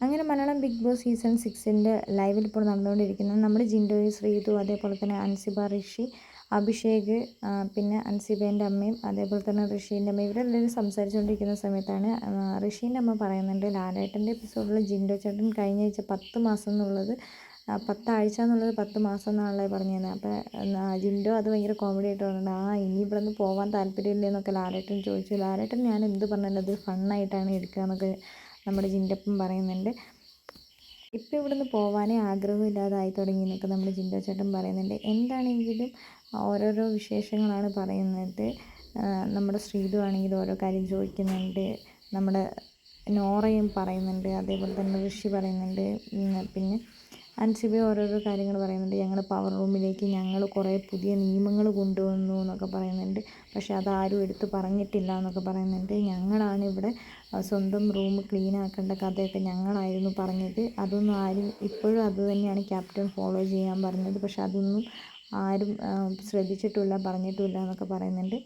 അങ്ങനെ Malayalam big Boss season സിക്സിന്റെ ലൈവിൽ ഇപ്പോൾ നടന്നുകൊണ്ടിരിക്കുന്നത് നമ്മുടെ ജിൻഡോയും ശ്രീതു അതേപോലെ തന്നെ അൻസിബ ഋഷി അഭിഷേക് പിന്നെ അൻസിബേന്റെ അമ്മയും അതേപോലെ തന്നെ ഋഷീന്റെ അമ്മയും ഇവരെല്ലാവരും സംസാരിച്ചുകൊണ്ടിരിക്കുന്ന സമയത്താണ് ഋഷീന്റെ അമ്മ പറയുന്നുണ്ട് ലാലേട്ടന്റെ എപ്പിസോഡിൽ ജിൻഡോ ചേട്ടൻ കഴിഞ്ഞ ആഴ്ച പത്ത് മാസം എന്നുള്ളത് പത്താഴ്ച എന്നുള്ളത് പത്ത് മാസം എന്നാണല്ലേ പറഞ്ഞത് അപ്പോൾ ജിൻഡോ അത് ഭയങ്കര കോമഡി ആയിട്ട് പറഞ്ഞിട്ടുണ്ട് ആ ഇനി ഇവിടെ നിന്ന് പോകാൻ താല്പര്യമില്ല? എന്നൊക്കെ ലാലേട്ടൻ ചോദിച്ചു. ലാലേട്ടൻ ഞാൻ എന്ത് പറഞ്ഞാലും അത് ഫണ്ണായിട്ടാണ് എടുക്കുക എന്നൊക്കെ നമ്മുടെ ജിന്റപ്പം പറയുന്നുണ്ട്. ഇപ്പോൾ ഇവിടുന്ന് പോകാനേ ആഗ്രഹമില്ലാതായി തുടങ്ങി എന്നൊക്കെ നമ്മുടെ ജിൻഡോ ചേട്ടൻ പറയുന്നുണ്ട്. എന്താണെങ്കിലും ഓരോരോ വിശേഷങ്ങളാണ് പറയുന്നത്. നമ്മുടെ ശ്രീതു ആണെങ്കിൽ ഓരോ കാര്യം ചോദിക്കുന്നുണ്ട്. നമ്മുടെ നോറയും പറയുന്നുണ്ട്. അതേപോലെ തന്നെ ഋഷി പറയുന്നുണ്ട്. പിന്നെ അൻസിബ ഓരോരോ കാര്യങ്ങൾ പറയുന്നുണ്ട്. ഞങ്ങൾ പവർ റൂമിലേക്ക് ഞങ്ങൾ കുറേ പുതിയ നിയമങ്ങൾ കൊണ്ടുവന്നു എന്നൊക്കെ പറയുന്നുണ്ട്. പക്ഷേ അതാരും എടുത്ത് പറഞ്ഞിട്ടില്ല എന്നൊക്കെ പറയുന്നുണ്ട്. ഞങ്ങളാണ് ഇവിടെ സ്വന്തം റൂം ക്ലീൻ ആക്കേണ്ട കഥയൊക്കെ ഞങ്ങളായിരുന്നു പറഞ്ഞത്. അതൊന്നും ആരും ഇപ്പോഴും അത് തന്നെയാണ് ക്യാപ്റ്റൻ ഫോളോ ചെയ്യാൻ പറഞ്ഞത്. പക്ഷേ അതൊന്നും ആരും ശ്രദ്ധിച്ചിട്ടില്ല പറഞ്ഞിട്ടുമില്ല എന്നൊക്കെ പറയുന്നുണ്ട്.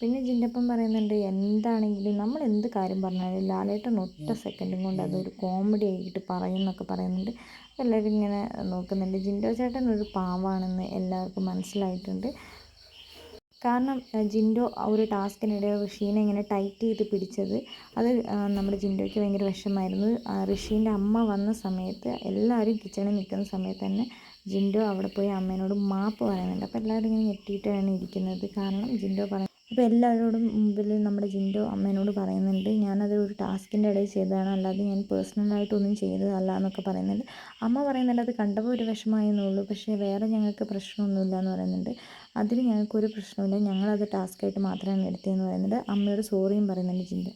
പിന്നെ ജിന്റപ്പൻ പറയുന്നുണ്ട് എന്താണെങ്കിലും നമ്മൾ എന്ത് കാര്യം പറഞ്ഞാലും ലാലേട്ടൻ ഒറ്റ സെക്കൻഡും കൊണ്ട് അതൊരു കോമഡി ആയിട്ട് പറയുമെന്നൊക്കെ പറയുന്നുണ്ട്. എല്ലാവരും ഇങ്ങനെ നോക്കുന്നുണ്ട്. ജിൻഡോ ചേട്ടൻ ഒരു പാവാണെന്ന് എല്ലാവർക്കും മനസ്സിലായിട്ടുണ്ട്. കാരണം ജിൻഡോ ഒരു ടാസ്കിനിടെ ഋഷീനെ ഇങ്ങനെ ടൈറ്റ് ചെയ്ത് പിടിച്ചത് അത് നമ്മുടെ ജിൻഡോയ്ക്ക് ഭയങ്കര വിഷമായിരുന്നു ഋഷീന്റെ അമ്മ വന്ന സമയത്ത് എല്ലാവരും കിച്ചണിൽ നിൽക്കുന്ന സമയത്ത് തന്നെ ജിൻഡോ അവിടെ പോയി അമ്മേനോട് മാപ്പ് പറയുന്നുണ്ട്. അപ്പോൾ എല്ലാവരും ഇങ്ങനെ ഞെട്ടിയിട്ടാണ് ഇരിക്കുന്നത്. കാരണം ജിൻഡോ പറ അപ്പോൾ എല്ലാവരോടും മുമ്പിൽ നമ്മുടെ ജിൻഡോ അമ്മേനോട് പറയുന്നുണ്ട് ഞാനത് ഒരു ടാസ്കിന്റെ ഇടയിൽ ചെയ്തതാണ് അല്ലാതെ ഞാൻ പേഴ്സണലായിട്ടൊന്നും ചെയ്തതല്ല എന്നൊക്കെ പറയുന്നുണ്ട്. അമ്മ പറയുന്നുണ്ട് അത് കണ്ടപ്പോൾ ഒരു വിഷമമായെന്നുള്ളൂ പക്ഷേ വേറെ ഞങ്ങൾക്ക് പ്രശ്നമൊന്നുമില്ല എന്ന് പറയുന്നുണ്ട്. അതിൽ ഞങ്ങൾക്കൊരു പ്രശ്നമില്ല ഞങ്ങളത് ടാസ്ക്കായിട്ട് മാത്രമാണ് എടുത്തതെന്ന് പറയുന്നുണ്ട്. അമ്മയോട് സോറിയും പറയുന്നുണ്ട് ജിൻഡോ.